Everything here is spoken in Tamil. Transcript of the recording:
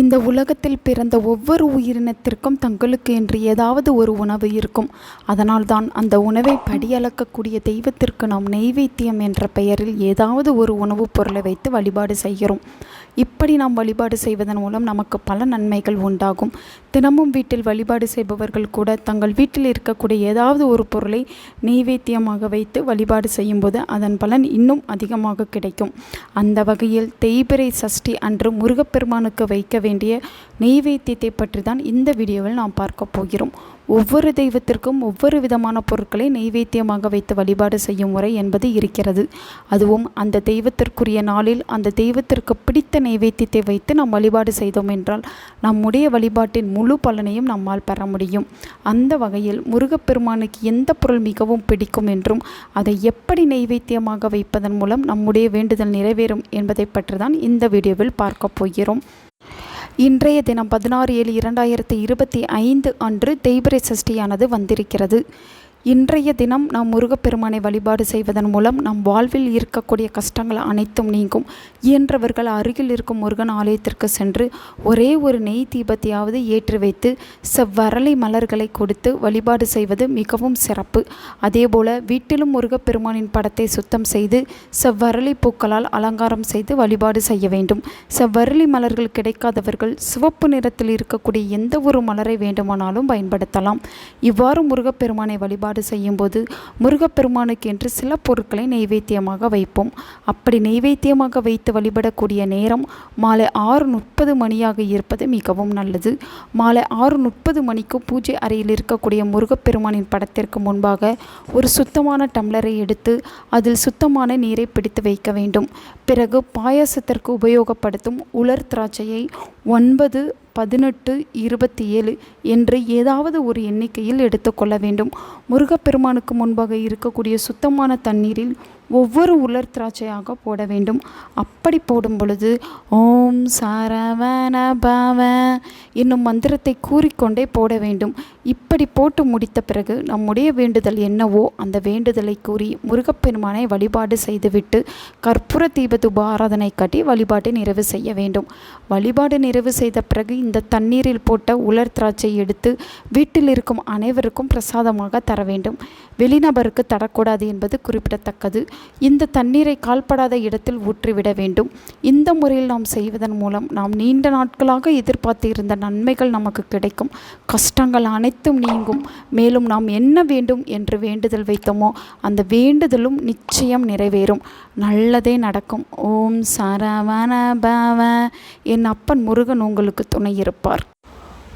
இந்த உலகத்தில் பிறந்த ஒவ்வொரு உயிரினத்திற்கும் தங்களுக்கு என்று ஏதாவது ஒரு உணவு இருக்கும். அதனால்தான் அந்த உணவை படியளக்கக்கூடிய தெய்வத்திற்கு நாம் நெய்வேத்தியம் என்ற பெயரில் ஏதாவது ஒரு உணவுப் பொருளை வைத்து வழிபாடு செய்கிறோம். இப்படி நாம் வழிபாடு செய்வதன் மூலம் நமக்கு பல நன்மைகள் உண்டாகும். தினமும் வீட்டில் வழிபாடு செய்பவர்கள் கூட தங்கள் வீட்டில் இருக்கக்கூடிய ஏதாவது ஒரு பொருளை நெய்வேத்தியமாக வைத்து வழிபாடு செய்யும்போது அதன் பலன் இன்னும் அதிகமாக கிடைக்கும். அந்த வகையில் தேய்பிறை சஷ்டி அன்று முருகப்பெருமானுக்கு வைக்க வேண்டிய நெய்வேத்தியத்தை பற்றி தான் இந்த வீடியோவில் நாம் பார்க்க போகிறோம். ஒவ்வொரு தெய்வத்திற்கும் ஒவ்வொரு விதமான பொருட்களை நெய்வேத்தியமாக வைத்து வழிபாடு செய்யும் முறை என்பது இருக்கிறது. அதுவும் அந்த தெய்வத்திற்குரிய நாளில் அந்த தெய்வத்திற்கு பிடித்த நெய்வேத்தியத்தை வைத்து நாம் வழிபாடு செய்தோம் என்றால் நம்முடைய வழிபாட்டின் முழு பலனையும் நம்மால் பெற முடியும். அந்த வகையில் முருகப்பெருமானுக்கு எந்த பொருள் மிகவும் பிடிக்கும் என்றும் அதை எப்படி நெய்வேத்தியமாக வைப்பதன் மூலம் நம்முடைய வேண்டுதல் நிறைவேறும் என்பதை பற்றி தான் இந்த வீடியோவில் பார்க்க போகிறோம். இன்றைய தினம் பதினாறு ஏழு இரண்டாயிரத்தி இருபத்தி ஐந்து அன்று தேய்பிரை சஷ்டியானது வந்திருக்கிறது. இன்றைய தினம் நாம் முருகப்பெருமானை வழிபாடு செய்வதன் மூலம் நம் வாழ்வில் இருக்கக்கூடிய கஷ்டங்கள் அனைத்தும் நீங்கும். இயன்றவர்கள் அருகில் இருக்கும் முருகன் ஆலயத்திற்கு சென்று ஒரே ஒரு நெய் தீபத்தையாவது ஏற்றி வைத்து செவ்வரளை மலர்களை கொடுத்து வழிபாடு செய்வது மிகவும் சிறப்பு. அதேபோல வீட்டிலும் முருகப்பெருமானின் படத்தை சுத்தம் செய்து செவ்வரளி பூக்களால் அலங்காரம் செய்து வழிபாடு செய்ய வேண்டும். செவ்வரளி மலர்கள் கிடைக்காதவர்கள் சிவப்பு நிறத்தில் இருக்கக்கூடிய எந்த ஒரு மலரை வேண்டுமானாலும் பயன்படுத்தலாம். இவ்வாறு முருகப்பெருமானை வழிபாடு வழிபாடு செய்யும்போது முருகப்பெருமானுக்கு என்று சில பொருட்களை நெய்வேத்தியமாக வைப்போம். அப்படி நெய்வேத்தியமாக வைத்து வழிபடக்கூடிய நேரம் மாலை ஆறு முப்பது மணியாக இருப்பது மிகவும் நல்லது. மாலை ஆறு முப்பது மணிக்கு பூஜை அறையில் இருக்கக்கூடிய முருகப்பெருமானின் படத்திற்கு முன்பாக ஒரு சுத்தமான டம்ளரை எடுத்து அதில் சுத்தமான நீரை பிடித்து வைக்க வேண்டும். பிறகு பாயாசத்திற்கு உபயோகப்படுத்தும் உலர் திராட்சையை ஒன்பது பதினெட்டு இருபத்தி ஏழு என்று ஏதாவது ஒரு எண்ணிக்கையில் எடுத்துக்கொள்ள வேண்டும். முருகப்பெருமானுக்கு முன்பாக இருக்கக்கூடிய சுத்தமான தண்ணீரில் ஒவ்வொரு உலர் திராட்சையாக போட வேண்டும். அப்படி போடும் பொழுது ஓம் சரவண பவ என்னும் மந்திரத்தை கூறிக்கொண்டே போட வேண்டும். இப்படி போட்டு முடித்த பிறகு நம்முடைய வேண்டுதல் என்னவோ அந்த வேண்டுதலை கூறி முருகப்பெருமானை வழிபாடு செய்துவிட்டு கற்பூர தீப துப காட்டி வழிபாட்டை நிறைவு செய்ய வேண்டும். வழிபாடு நிறைவு செய்த பிறகு இந்த தண்ணீரில் போட்ட உலர் திராட்சை எடுத்து வீட்டில் இருக்கும் அனைவருக்கும் பிரசாதமாக தர வேண்டும். வெளிநபருக்கு தரக்கூடாது என்பது குறிப்பிடத்தக்கது. இந்த தண்ணீரை கால்படாத இடத்தில் ஊற்றிவிட வேண்டும். இந்த முறையில் நாம் செய்வதன் மூலம் நாம் நீண்ட நாட்களாக எதிர்பார்த்து இருந்த நன்மைகள் நமக்கு கிடைக்கும். கஷ்டங்கள் அனைத்தும் நீங்கும். மேலும் நாம் என்ன வேண்டும் என்று வேண்டுதல் வைத்தோமோ அந்த வேண்டுதலும் நிச்சயம் நிறைவேறும். நல்லதே நடக்கும். ஓம் சரவண பவ. என் அப்பன் முருகன் உங்களுக்கு துணை இருப்பார்.